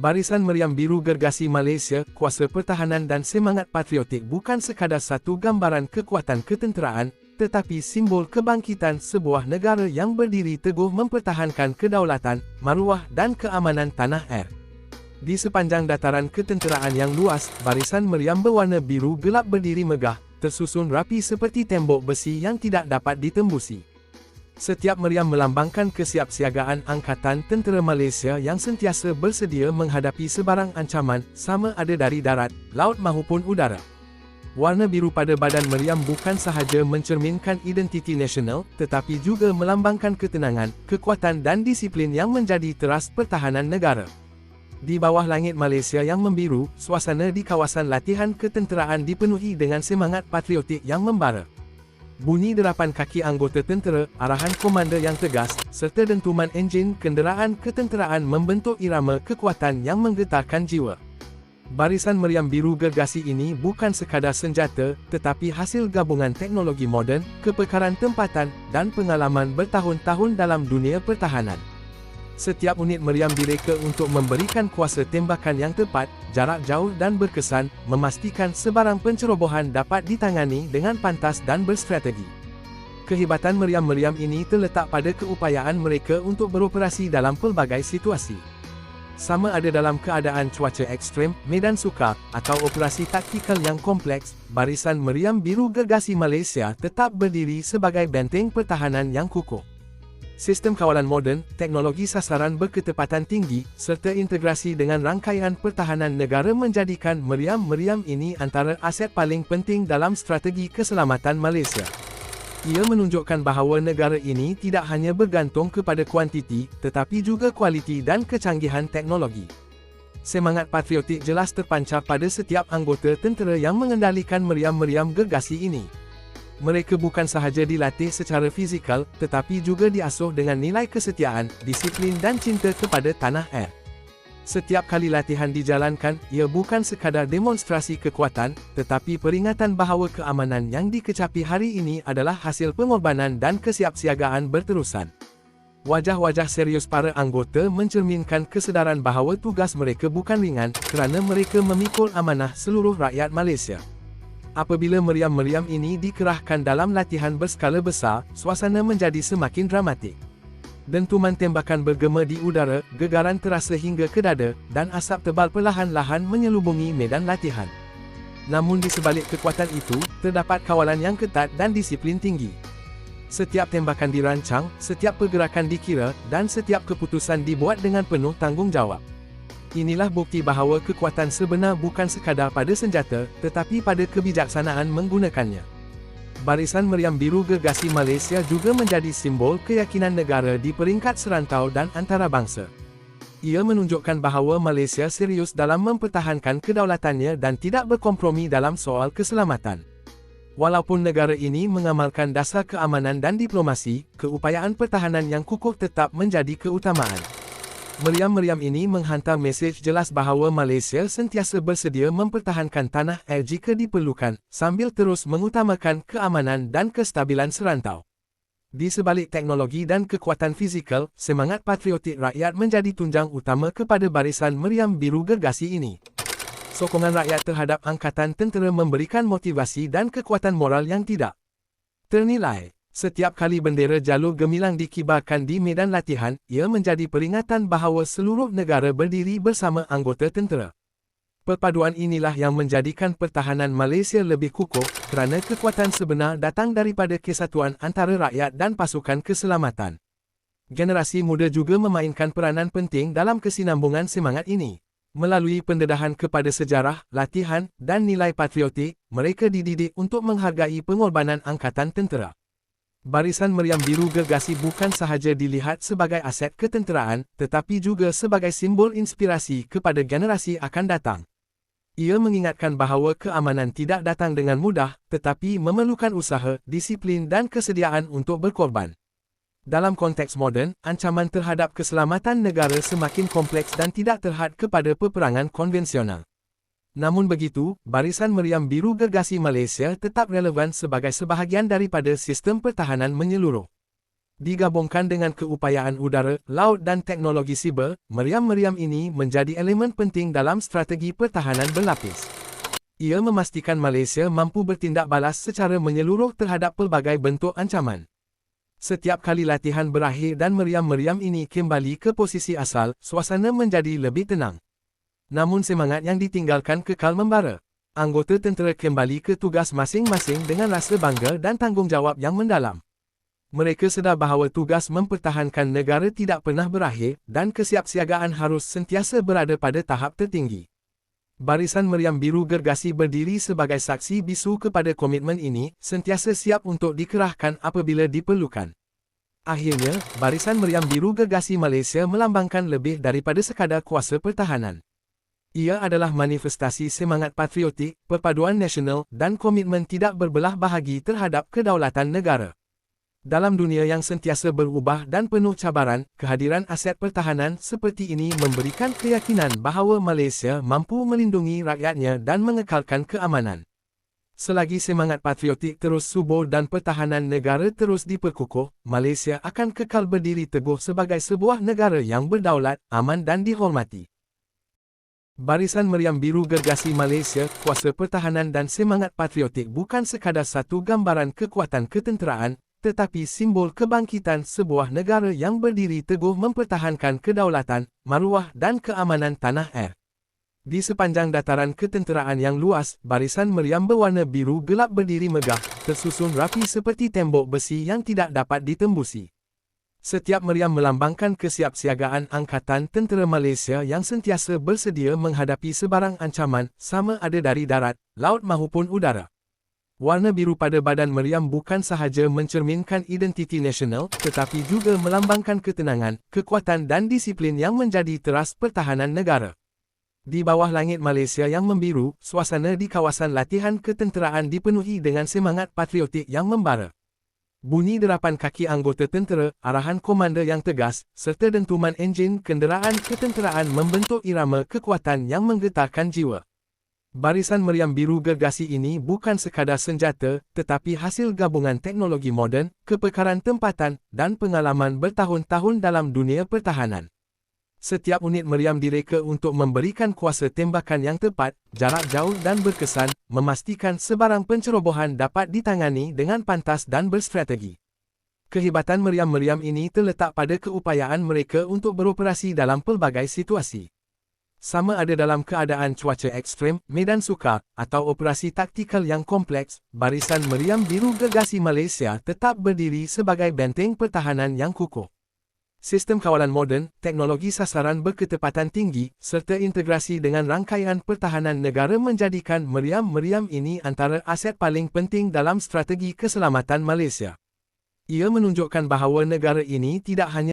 Barisan Meriam Biru Gergasi Malaysia, kuasa pertahanan dan semangat patriotik bukan sekadar satu gambaran kekuatan ketenteraan, tetapi simbol kebangkitan sebuah negara yang berdiri teguh mempertahankan kedaulatan, maruah dan keamanan tanah air. Di sepanjang dataran ketenteraan yang luas, barisan meriam berwarna biru gelap berdiri megah, tersusun rapi seperti tembok besi yang tidak dapat ditembusi. Setiap meriam melambangkan kesiapsiagaan Angkatan Tentera Malaysia yang sentiasa bersedia menghadapi sebarang ancaman, sama ada dari darat, laut maupun udara. Warna biru pada badan meriam bukan sahaja mencerminkan identiti nasional, tetapi juga melambangkan ketenangan, kekuatan dan disiplin yang menjadi teras pertahanan negara. Di bawah langit Malaysia yang membiru, suasana di kawasan latihan ketenteraan dipenuhi dengan semangat patriotik yang membara bunyi derapan kaki anggota tentera, arahan komander yang tegas, serta dentuman enjin kenderaan ketenteraan membentuk irama kekuatan yang menggetarkan jiwa. Barisan meriam biru gergasi ini bukan sekadar senjata, tetapi hasil gabungan teknologi moden, kepekaran tempatan, dan pengalaman bertahun-tahun dalam dunia pertahanan. Setiap unit meriam direka untuk memberikan kuasa tembakan yang tepat, jarak jauh dan berkesan, memastikan sebarang pencerobohan dapat ditangani dengan pantas dan berstrategi. Kehebatan meriam-meriam ini terletak pada keupayaan mereka untuk beroperasi dalam pelbagai situasi. Sama ada dalam keadaan cuaca ekstrem, medan sukar, atau operasi taktikal yang kompleks, barisan meriam biru gergasi Malaysia tetap berdiri sebagai benteng pertahanan yang kukuh sistem kawalan moden, teknologi sasaran berketepatan tinggi, serta integrasi dengan rangkaian pertahanan negara menjadikan meriam-meriam ini antara aset paling penting dalam strategi keselamatan Malaysia. Ia menunjukkan bahawa negara ini tidak hanya bergantung kepada kuantiti, tetapi juga kualiti dan kecanggihan teknologi. Semangat patriotik jelas terpancar pada setiap anggota tentera yang mengendalikan meriam-meriam gergasi ini mereka bukan sahaja dilatih secara fizikal, tetapi juga diasuh dengan nilai kesetiaan, disiplin dan cinta kepada tanah air. Setiap kali latihan dijalankan, ia bukan sekadar demonstrasi kekuatan, tetapi peringatan bahawa keamanan yang dikecapi hari ini adalah hasil pengorbanan dan kesiapsiagaan berterusan. Wajah-wajah serius para anggota mencerminkan kesedaran bahawa tugas mereka bukan ringan, kerana mereka memikul amanah seluruh rakyat Malaysia. Apabila meriam-meriam ini dikerahkan dalam latihan berskala besar, suasana menjadi semakin dramatik. Dentuman tembakan bergema di udara, gegaran terasa hingga ke dada, dan asap tebal perlahan-lahan menyelubungi medan latihan. Namun di sebalik kekuatan itu, terdapat kawalan yang ketat dan disiplin tinggi. Setiap tembakan dirancang, setiap pergerakan dikira, dan setiap keputusan dibuat dengan penuh tanggungjawab. Inilah bukti bahawa kekuatan sebenar bukan sekadar pada senjata, tetapi pada kebijaksanaan menggunakannya. Barisan Meriam Biru Gergasi Malaysia juga menjadi simbol keyakinan negara di peringkat serantau dan antarabangsa. Ia menunjukkan bahawa Malaysia serius dalam mempertahankan kedaulatannya dan tidak berkompromi dalam soal keselamatan. Walaupun negara ini mengamalkan dasar keamanan dan diplomasi, keupayaan pertahanan yang kukuh tetap menjadi keutamaan. Meriam-meriam ini menghantar mesej jelas bahawa Malaysia sentiasa bersedia mempertahankan tanah air jika diperlukan, sambil terus mengutamakan keamanan dan kestabilan serantau. Di sebalik teknologi dan kekuatan fizikal, semangat patriotik rakyat menjadi tunjang utama kepada barisan meriam biru gergasi ini. Sokongan rakyat terhadap angkatan tentera memberikan motivasi dan kekuatan moral yang tidak ternilai. Setiap kali bendera jalur gemilang dikibarkan di medan latihan, ia menjadi peringatan bahawa seluruh negara berdiri bersama anggota tentera. Perpaduan inilah yang menjadikan pertahanan Malaysia lebih kukuh, kerana kekuatan sebenar datang daripada kesatuan antara rakyat dan pasukan keselamatan. Generasi muda juga memainkan peranan penting dalam kesinambungan semangat ini. Melalui pendedahan kepada sejarah, latihan, dan nilai patriotik, mereka dididik untuk menghargai pengorbanan angkatan tentera. Barisan meriam biru gergasi bukan sahaja dilihat sebagai aset ketenteraan, tetapi juga sebagai simbol inspirasi kepada generasi akan datang. Ia mengingatkan bahawa keamanan tidak datang dengan mudah, tetapi memerlukan usaha, disiplin dan kesediaan untuk berkorban. Dalam konteks moden, ancaman terhadap keselamatan negara semakin kompleks dan tidak terhad kepada peperangan konvensional. Namun begitu, barisan meriam biru gergasi Malaysia tetap relevan sebagai sebahagian daripada sistem pertahanan menyeluruh. Digabungkan dengan keupayaan udara, laut dan teknologi siber, meriam-meriam ini menjadi elemen penting dalam strategi pertahanan berlapis. Ia memastikan Malaysia mampu bertindak balas secara menyeluruh terhadap pelbagai bentuk ancaman. Setiap kali latihan berakhir dan meriam-meriam ini kembali ke posisi asal, suasana menjadi lebih tenang. Namun semangat yang ditinggalkan kekal membara. Anggota tentera kembali ke tugas masing-masing dengan rasa bangga dan tanggungjawab yang mendalam. Mereka sedar bahawa tugas mempertahankan negara tidak pernah berakhir dan kesiapsiagaan harus sentiasa berada pada tahap tertinggi. Barisan Meriam Biru Gergasi berdiri sebagai saksi bisu kepada komitmen ini, sentiasa siap untuk dikerahkan apabila diperlukan. Akhirnya, Barisan Meriam Biru Gergasi Malaysia melambangkan lebih daripada sekadar kuasa pertahanan. Ia adalah manifestasi semangat patriotik, perpaduan nasional dan komitmen tidak berbelah bahagi terhadap kedaulatan negara. Dalam dunia yang sentiasa berubah dan penuh cabaran, kehadiran aset pertahanan seperti ini memberikan keyakinan bahawa Malaysia mampu melindungi rakyatnya dan mengekalkan keamanan. Selagi semangat patriotik terus subur dan pertahanan negara terus diperkukuh, Malaysia akan kekal berdiri teguh sebagai sebuah negara yang berdaulat, aman dan dihormati. Barisan Meriam Biru Gergasi Malaysia, kuasa pertahanan dan semangat patriotik bukan sekadar satu gambaran kekuatan ketenteraan, tetapi simbol kebangkitan sebuah negara yang berdiri teguh mempertahankan kedaulatan, maruah dan keamanan tanah air. Di sepanjang dataran ketenteraan yang luas, barisan meriam berwarna biru gelap berdiri megah, tersusun rapi seperti tembok besi yang tidak dapat ditembusi. Setiap meriam melambangkan kesiapsiagaan Angkatan Tentera Malaysia yang sentiasa bersedia menghadapi sebarang ancaman, sama ada dari darat, laut maupun udara. Warna biru pada badan meriam bukan sahaja mencerminkan identiti nasional, tetapi juga melambangkan ketenangan, kekuatan dan disiplin yang menjadi teras pertahanan negara. Di bawah langit Malaysia yang membiru, suasana di kawasan latihan ketenteraan dipenuhi dengan semangat patriotik yang membara. Bunyi derapan kaki anggota tentera, arahan komander yang tegas, serta dentuman enjin kenderaan ketenteraan membentuk irama kekuatan yang menggetarkan jiwa. Barisan meriam biru gergasi ini bukan sekadar senjata, tetapi hasil gabungan teknologi moden, kepekaran tempatan, dan pengalaman bertahun-tahun dalam dunia pertahanan. Setiap unit meriam direka untuk memberikan kuasa tembakan yang tepat, jarak jauh dan berkesan, memastikan sebarang pencerobohan dapat ditangani dengan pantas dan berstrategi. Kehebatan meriam-meriam ini terletak pada keupayaan mereka untuk beroperasi dalam pelbagai situasi sama ada dalam keadaan cuaca ekstrem, medan sukar, atau operasi taktikal yang kompleks, Barisan Meriam Biru Gergasi Malaysia tetap berdiri sebagai benteng pertahanan yang kukuh. Sistem kawalan moden, teknologi sasaran berketepatan tinggi, serta integrasi dengan rangkaian pertahanan negara menjadikan meriam-meriam ini antara aset paling penting dalam strategi keselamatan Malaysia. Ia menunjukkan bahawa negara ini tidak hanya